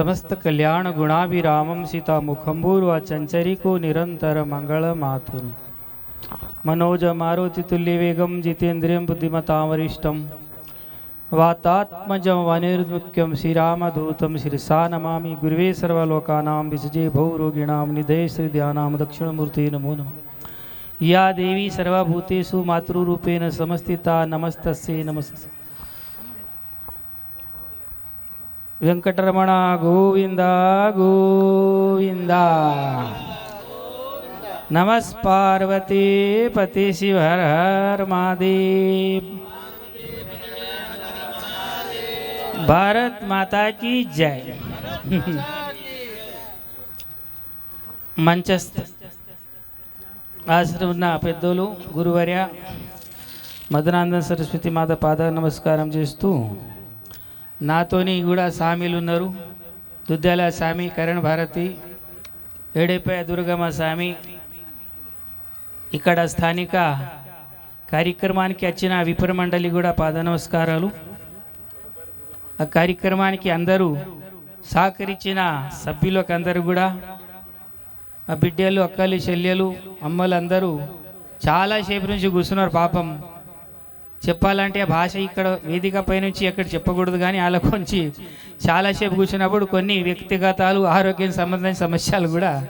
समस्त कल्याण गुणाभिरामम सीता मुखम्बूर्वा चंचरी को निरंतर मंगल माथुरी मनोज मारुतितुल्य वेगम जितेन्द्रियम बुद्धिमतामरिष्टम वातात्मज वनिर्मुख्यम श्रीरामदूतम शिरसा नमा गुरवे सर्वलोकानां विसजे भौरोगिणा निधय श्रीध्यानां दक्षिणमूर्ति नमो नम। या देवी सर्वभूतेषु मातृरूपेण समस्थिता नमस्त नमस्ते వెంకటరమణ గోవింద గోవింద. నమస్పార్వతీ పతి శివ హర మహాదేవ్. భారత్ మాతాకి జై. మంచస్థ. ఆశ్రమం ఉన్న పెద్దలు గురువర్య మదనానంద సరస్వతి మాత పాద నమస్కారం చేస్తూ నాతోని కూడా స్వామిలు ఉన్నారు. దుద్దాల స్వామి కరణ్ భారతి ఏడేపై దుర్గమ్మ స్వామి. ఇక్కడ స్థానిక కార్యక్రమానికి వచ్చిన విపుర మండలి కూడా పాద నమస్కారాలు ఆ కార్యక్రమానికి అందరూ సహకరించిన సభ్యులకు అందరూ కూడా ఆ బిడ్డలు అక్కలు చెల్లెలు అమ్మలు అందరూ చాలాసేపు నుంచి కూర్చున్నారు పాపం. చెప్పాలంటే ఆ భాష ఇక్కడ వేదిక పైనుంచి ఎక్కడ చెప్పకూడదు కానీ వాళ్ళ కొంచి చాలాసేపు కూర్చున్నప్పుడు కొన్ని వ్యక్తిగతాలు ఆరోగ్యం సంబంధించిన సమస్యలు కూడా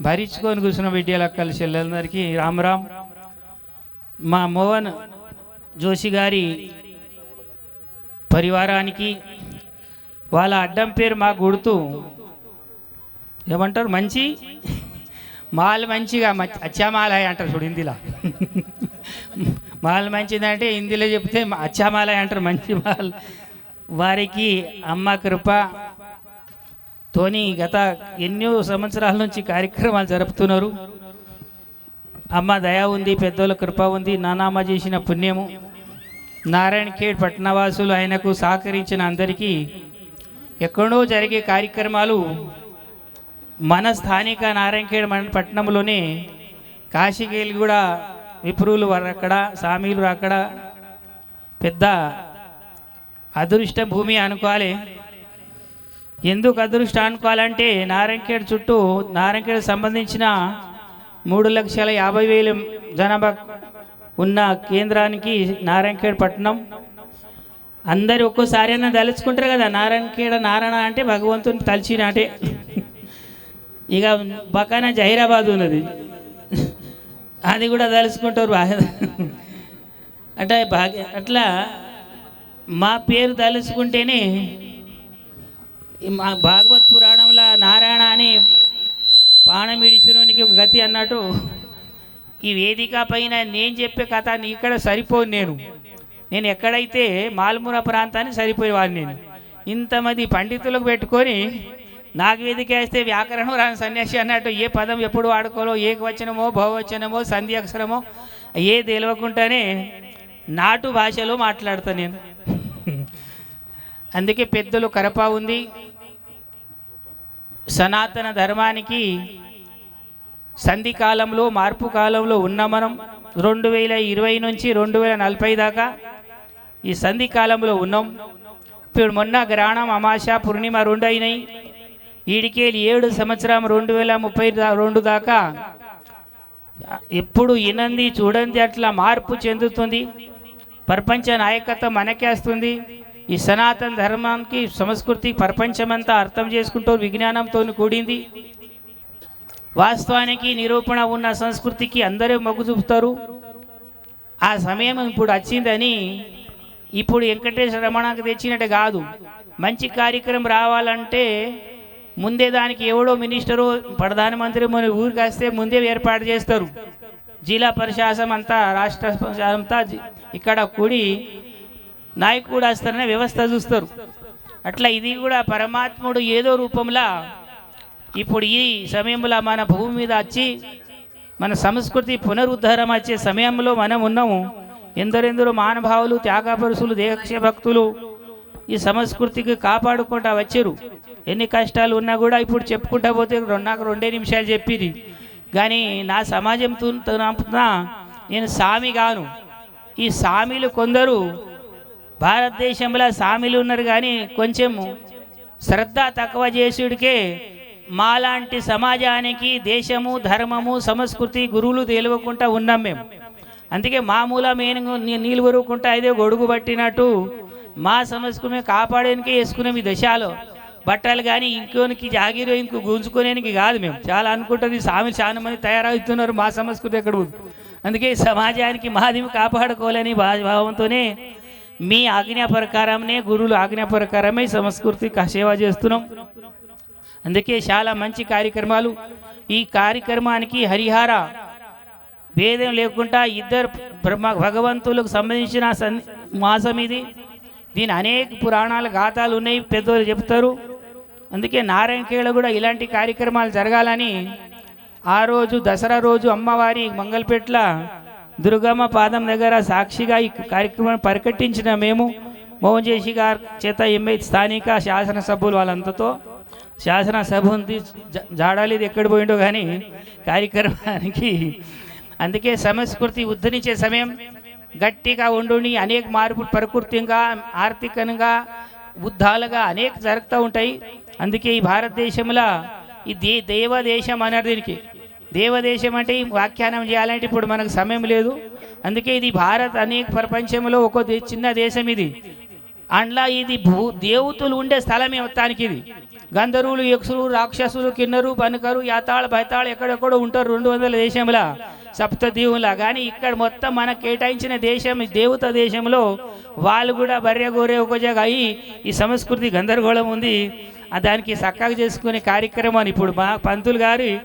భరించుకొని కూర్చున్న బిడ్డల కలిసి చెల్లెలందరికీ రామ్ రామ్. మా మోహన్ జోషి గారి పరివారానికి వాళ్ళ అడ్డం పేరు మాకు గుర్తు. ఏమంటారు? మంచి? మాల్ మంచిగా మచ్- అచ్చామాలయ అంటారు చూడు హిందీలో. మాల్ మంచిదంటే హిందీలో చెప్తే అచ్చామాల అంటారు మంచి మాల్. వారికి అమ్మ కృప తోని గత ఎన్నో సంవత్సరాల నుంచి కార్యక్రమాలు జరుపుతున్నారు. అమ్మ దయ ఉంది పెద్దోళ్ళ కృప ఉంది నానామ్మ చేసిన పుణ్యము. నారాయణ ఖేడ్ పట్టణవాసులు ఆయనకు సహకరించిన అందరికీ ఎక్కడో జరిగే కార్యక్రమాలు మన స్థానిక నారాయణఖేడ్ మన పట్టణంలోనే కాశీకేలు కూడా విప్రులు వారు అక్కడ సామీలు అక్కడ. పెద్ద అదృష్ట భూమి అనుకోవాలి. ఎందుకు అదృష్టం అనుకోవాలంటే నారాయణఖేడ్ చుట్టూ నారాయణఖేడ్ సంబంధించిన మూడు లక్షల యాభై వేల జనాభా ఉన్న కేంద్రానికి నారాయణఖేడ్ పట్టణం. అందరు ఒక్కోసారి అయినా తలుచుకుంటారు కదా నారాయణఖేడ నారాయణ అంటే భగవంతుని తలిచినాటే. ఇక బకానా జహీరాబాద్ ఉన్నది. అది కూడా తలుచుకుంటారు బాగా. అంటే భాగ్య అట్లా మా పేరు తలుచుకుంటేనే మా భాగవత్ పురాణంలో నారాయణ అని పాణమిడిశురునికి ఒక గతి అన్నట్టు ఈ వేదిక పైన నేను చెప్పే కథ ఇక్కడ సరిపోను నేను. నేను ఎక్కడైతే మాల్మూర ప్రాంతానికి సరిపోయేవాడిని నేను. ఇంతమంది పండితులకు పెట్టుకొని నాకు వేదిక వేస్తే వ్యాకరణం రాని సన్యాసి అన్నట్టు ఏ పదం ఎప్పుడు వాడుకోవాలో ఏకవచనమో బహువచనమో సంధి అక్షరమో ఏ తెలియకుండానే నాటు భాషలో మాట్లాడతాను నేను. అందుకే పెద్దలు కరప ఉంది. సనాతన ధర్మానికి సంధి కాలంలో మార్పు కాలంలో ఉన్న మనం రెండు వేల ఇరవై నుంచి రెండు వేల నలభై దాకా ఈ సంధి కాలంలో ఉన్నాం. ఇప్పుడు మొన్న గ్రహణం అమాస పూర్ణిమ రెండు అయినాయి ఈడికేలి ఏడు సంవత్సరం రెండు వేల ముప్పై రెండు దాకా ఎప్పుడు ఇనంది చూడండి అట్లా మార్పు చెందుతుంది. ప్రపంచ నాయకత్వం మనకేస్తుంది. ఈ సనాతన ధర్మానికి సంస్కృతి ప్రపంచమంతా అర్థం చేసుకుంటూ విజ్ఞానంతో కూడింది. వాస్తవానికి నిరూపణ ఉన్న సంస్కృతికి అందరూ మొగ్గు చూపుతారు. ఆ సమయం ఇప్పుడు వచ్చిందని ఇప్పుడు వెంకటేశ్వర రమణకు తెచ్చినట్టు కాదు. మంచి కార్యక్రమం రావాలంటే ముందే దానికి ఎవడో మినిస్టరు ప్రధానమంత్రి మన ఊరికి వస్తే ముందే ఏర్పాటు చేస్తారు. జిల్లా ప్రశాసనం అంతా రాష్ట్ర అంతా ఇక్కడ కూడి నాయకుడు వస్తారనే వ్యవస్థ చూస్తారు. అట్లా ఇది కూడా పరమాత్ముడు ఏదో రూపంలో ఇప్పుడు ఈ సమయంలో మన భూమి మీద వచ్చి మన సంస్కృతి పునరుద్ధరణ వచ్చే సమయంలో మనం ఉన్నాము. ఎందరెందరో మానభావులు త్యాగపరుసులు దేహక్ష భక్తులు ఈ సంస్కృతికి కాపాడుకుంటా వచ్చారు. ఎన్ని కష్టాలు ఉన్నా కూడా ఇప్పుడు చెప్పుకుంటా పోతే రెండు- నాకు రెండే నిమిషాలు చెప్పింది కానీ నా సమాజంతో నేను సామి గాను. ఈ సామీలు కొందరు భారతదేశంలో సామీలు ఉన్నారు కానీ కొంచెం శ్రద్ధ తక్కువ చేసుడికే మాలాంటి సమాజానికి దేశము ధర్మము సంస్కృతి గురువులు తెలియకుండా ఉన్నాం మేము. అందుకే మామూల మేము నీళ్ళు కొరుకుంటా అదే గొడుగు పట్టినట్టు మా సంస్కృతి కాపాడేనికే వేసుకున్నాం ఈ దశాలో. బట్టలు కానీ ఇంకోనికి జాగిరో ఇంకో గుంజుకునేనికి కాదు మేము. చాలా అనుకుంటుంది స్వామి చాలా మంది తయారవుతున్నారు మా సంస్కృతి ఎక్కడ అందుకే సమాజానికి మాది కాపాడుకోవాలని భా- భావంతోనే మీ ఆజ్ఞా ప్రకారమే గురువులు ఆజ్ఞా ప్రకారమే సంస్కృతి సేవ చేస్తున్నాం. అందుకే చాలా మంచి కార్యక్రమాలు. ఈ కార్యక్రమానికి హరిహార భేదం లేకుండా ఇద్దరు బ్రహ్మ భగవంతులకు సంబంధించిన సన్ మాసం ఇది. దీని అనేక పురాణాల గాథాలు ఉన్నాయి పెద్దోళ్ళు చెప్తారు. అందుకే నారాయణఖేళ కూడా ఇలాంటి కార్యక్రమాలు జరగాలని ఆ రోజు దసరా రోజు అమ్మవారి మంగళపేట్ల దుర్గమ్మ పాదం దగ్గర సాక్షిగా ఈ కార్యక్రమాన్ని పరికట్టించిన మేము మోహన్ జేషి గారి చేత ఎంఐ స్థానిక శాసనసభ్యులు వాళ్ళంతతో. శాసనసభ ఉంది జ- జాడాలిది ఎక్కడ పోయిండో కానీ కార్యక్రమానికి అందుకే సంస్కృతి ఉద్ధరించే సమయం. గట్టిగా ఉండుని అనేక మార్పులు ప్రకృతిగా ఆర్థికంగా బుద్ధాలుగా అనేక జరుగుతూ ఉంటాయి. అందుకే ఈ భారతదేశంలో ఈ దే దేవదేశం అన్నారు దీనికి. దేవదేశం అంటే ఈ వ్యాఖ్యానం చేయాలంటే ఇప్పుడు మనకు సమయం లేదు. అందుకే ఇది భారత్ అనేక ప్రపంచంలో ఒక దే- చిన్న దేశం ఇది. అండ్లా ఇది భూ దేవతలు ఉండే స్థలమే మొత్తానికి ఇది. గంధర్వులు యక్షులు రాక్షసులు కిన్నరు బనుకరు యాతాళ బైతాళ ఎక్కడెక్కడో ఉంటారు రెండు వందల దేశంలో. సప్తదీవులా కానీ ఇక్కడ మొత్తం మనకు కేటాయించిన దేశం దేవత దేశంలో వాళ్ళు కూడా బర్రె గోరే ఒక అయ్యి ఈ సంస్కృతి గందరగోళం ఉంది. దానికి చక్కగా చేసుకునే కార్యక్రమాన్ని ఇప్పుడు మా పంతులు గారి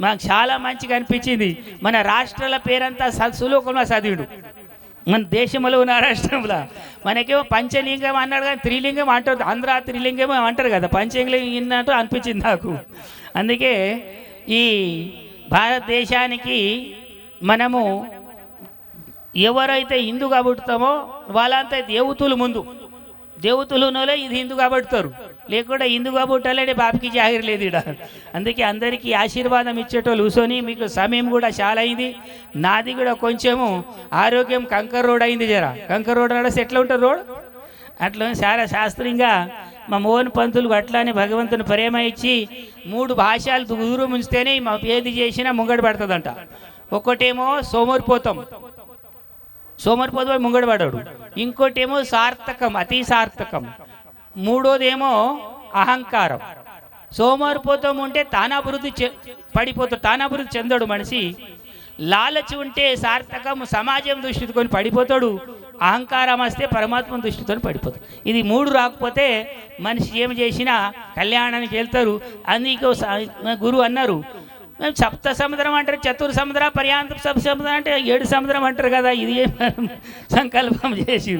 మాకు చాలా మంచిగా అనిపించింది. మన రాష్ట్రాల పేరంతా సులోకంలో చదివిడు మన దేశంలో ఉన్న రాష్ట్రంలో. మనకేమో పంచలింగం అన్నాడు కానీ త్రిలింగం అంటారు. ఆంధ్ర త్రిలింగం అంటారు కదా. పంచలింగం ఇన్నట్టు అనిపించింది నాకు. అందుకే ఈ భారతదేశానికి మనము ఎవరైతే హిందూ కాబడుతామో వాళ్ళంతా దేవతలు ముందు. దేవతలు ఉన్నోలే ఇది హిందూ కాబడతారు. లేకుండా హిందూ పుట్టాలంటే బాబుకి జాగిరి లేదు ఇక్కడ అందుకే అందరికీ ఆశీర్వాదం ఇచ్చేటోళ్ళు కూర్చొని మీకు సమయం కూడా చాలా అయింది. నాది కూడా కొంచెము ఆరోగ్యం కంకర్ రోడ్ అయింది జరా. కంకర్ రోడ్ నడిస్తే ఎట్లా ఉంటుంది రోడ్? అట్లా చాలా శాస్త్రీయంగా మా మోహన్ పంతులు అట్లానే భగవంతుని ప్రేమ ఇచ్చి మూడు భాషలు దూరం ఉంచితేనే మా పేది చేసినా ముంగడ పడుతుందంట. ఒకటేమో సోమరిపోతాం. సోమరిపోతం ముంగడబడాడు ఇంకోటేమో సార్థకం అతి సార్థకం. మూడోదేమో అహంకారం. సోమరిపోతం ఉంటే తానాభివృద్ధి చె పడిపోతాడు తానాభివృద్ధి చెందాడు మనిషి. లాలచి ఉంటే సార్థకం సమాజం దృష్టితోని పడిపోతాడు. అహంకారం వస్తే పరమాత్మ దృష్టితో పడిపోతాడు. ఇది మూడు రాకపోతే మనిషి ఏం చేసినా కళ్యాణానికి వెళ్తారు. అందుకే గురువు అన్నారు మేము సప్త సముద్రం అంటారు చతుర్ సముద్ర పర్యాంత సప్త సముద్రం అంటే ఏడు సముద్రం అంటారు కదా ఇది సంకల్పం చేసి.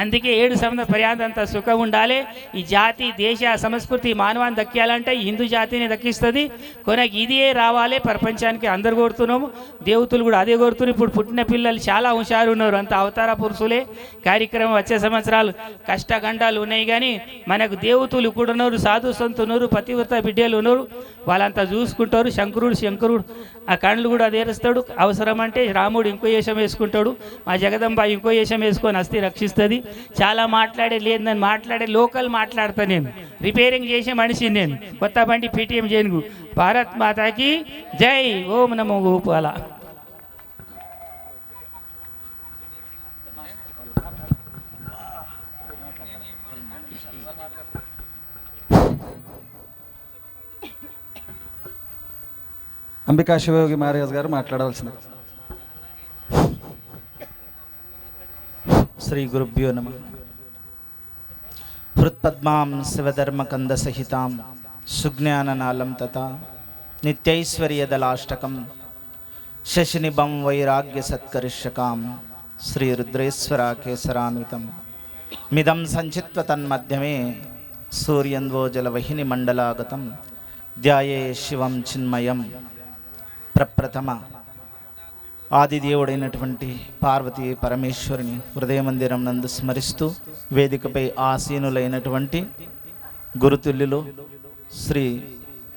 అందుకే ఏడు సముద్ర పర్యాంతంత సుఖం ఉండాలి. ఈ జాతి దేశ సంస్కృతి మానవాన్ని దక్కాలంటే హిందూ జాతిని దక్కిస్తుంది. కొనకి ఇదే రావాలి ప్రపంచానికి అందరు కోరుతున్నాము. దేవతలు కూడా అదే కోరుతున్నారు. ఇప్పుడు పుట్టిన పిల్లలు చాలా హుషారు ఉన్నారు అంత అవతార పురుషులే. కార్యక్రమం వచ్చే సంవత్సరాలు కష్టగండాలు ఉన్నాయి కానీ మనకు దేవతలు కూడా ఉన్నారు సాధు సంతు ఉన్నారు పతివ్రత బిడ్డలు ఉన్నారు. వాళ్ళంతా చూసుకుంటారు శంకరుడు శంకరుడు. ఆ కళ్ళు కూడా అదేరుస్తాడు. అవసరమంటే రాముడు ఇంకో వేషం వేసుకుంటాడు. మా జగదంబ ఇంకో వేషం వేసుకొని అస్థి రక్షిస్తుంది. చాలా మాట్లాడే లేదు మాట్లాడే లోకల్ మాట్లాడతా నేను. రిపేరింగ్ చేసే మనిషి నేను. కొత్త బండి పీటీఎం చేయను భారత్ మాతాకి జై. ఓం నమో గోపాల. అంబికా శివయోగి మహారాజ్ గారు మాట్లాడవలసింది శ్రీ గురుభ్యో నమ. హృత్పద్మాం శివధర్మకందసహితాం సుజ్ఞాననాళం తథా నిత్యైశ్వర్యదలాష్టకం శశినిభం వైరాగ్య సత్కరిష్యకాం శ్రీ రుద్రేశ్వరాకేశరాన్వితం మిదం సంచిత్వ తన్మధ్యమే సూర్యంద్వోజలవహిని మండలాగతం ధ్యాయే శివం చిన్మయం. ప్రప్రథమ ఆదిదేవుడైనటువంటి పార్వతీ పరమేశ్వరుని హృదయ మందిరం నందు స్మరిస్తూ వేదికపై ఆసీనులైనటువంటి గురుతుల్యులు శ్రీ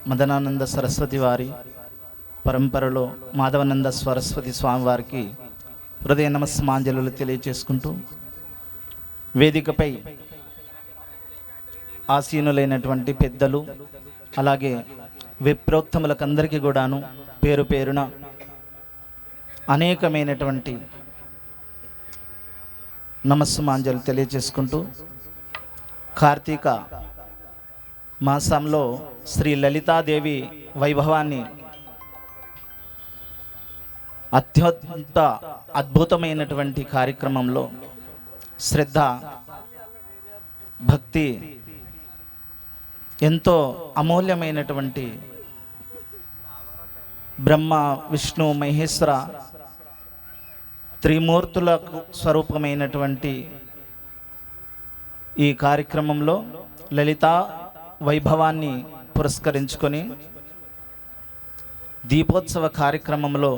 మదనానంద సరస్వతి వారి పరంపరలో మాధవనంద సరస్వతి స్వామివారికి హృదయ నమస్మాంజలు తెలియచేసుకుంటూ వేదికపై ఆసీనులైనటువంటి పెద్దలు అలాగే విప్రోత్తములకందరికీ కూడాను పేరు పేరున అనేకమైనటువంటి నమస్సుమాంజలు తెలియజేసుకుంటూ కార్తీక మాసంలో శ్రీ లలితాదేవి వైభవాన్ని అత్యంత అద్భుతమైనటువంటి కార్యక్రమంలో శ్రద్ధ భక్తి ఎంతో అమూల్యమైనటువంటి బ్రహ్మ విష్ణు మహేశ్వర త్రిమూర్తులకు స్వరూపమైనటువంటి ఈ కార్యక్రమంలో లలిత వైభవాన్ని పురస్కరించుకొని దీపోత్సవ కార్యక్రమంలో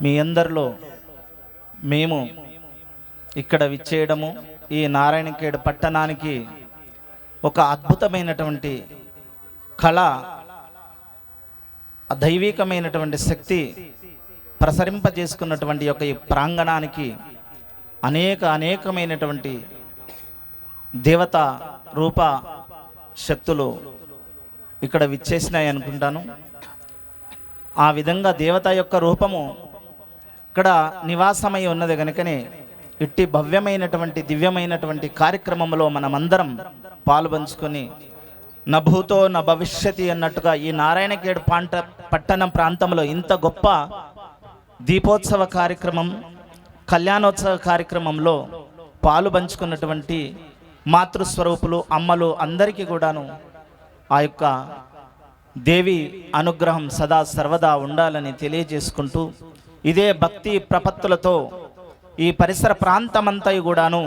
మీ అందరిలో మేము ఇక్కడ విచ్చేయడము ఈ నారాయణఖేడ్ పట్టణానికి ఒక అద్భుతమైనటువంటి కళ దైవికమైనటువంటి శక్తి ప్రసరింపజేసుకున్నటువంటి యొక్క ఈ ప్రాంగణానికి అనేక అనేకమైనటువంటి దేవత రూప శక్తులు ఇక్కడ విచ్చేసినాయి అనుకుంటాను. ఆ విధంగా దేవత యొక్క రూపము ఇక్కడ నివాసమై ఉన్నది కనుకనే ఇట్టి భవ్యమైనటువంటి దివ్యమైనటువంటి కార్యక్రమంలో మనమందరం పాలుపంచుకొని నభూతో న భవిష్యతి అన్నట్టుగా ఈ నారాయణఖేడ్ పాంట పట్టణం ప్రాంతంలో ఇంత గొప్ప దీపోత్సవ కార్యక్రమం కళ్యాణోత్సవ కార్యక్రమంలో పాలు పంచుకున్నటువంటి మాతృస్వరూపులు అమ్మలు అందరికీ కూడాను ఆ యొక్క దేవి అనుగ్రహం సదా సర్వదా ఉండాలని తెలియజేసుకుంటూ ఇదే భక్తి ప్రపత్తులతో ఈ పరిసర ప్రాంతమంతా కూడాను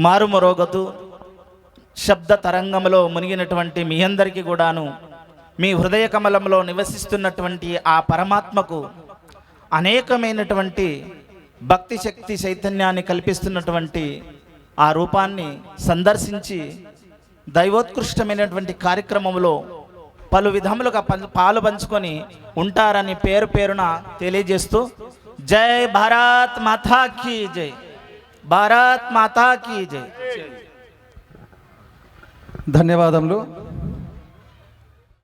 మారుమరోగతు శబ్ద తరంగంలో మునిగినటువంటి మీ అందరికీ కూడాను మీ హృదయ కమలంలో నివసిస్తున్నటువంటి ఆ పరమాత్మకు అనేకమైనటువంటి భక్తి శక్తి చైతన్యాన్ని కల్పిస్తున్నటువంటి ఆ రూపాన్ని సందర్శించి దైవోత్కృష్టమైనటువంటి కార్యక్రమంలో పలు విధములుగా పాలు పంచుకొని ఉంటారని పేరు పేరున తెలియజేస్తూ జై భారత్ మాతా కీ జై. భారత్ మాతా కీ జై. ధన్యవాదములు.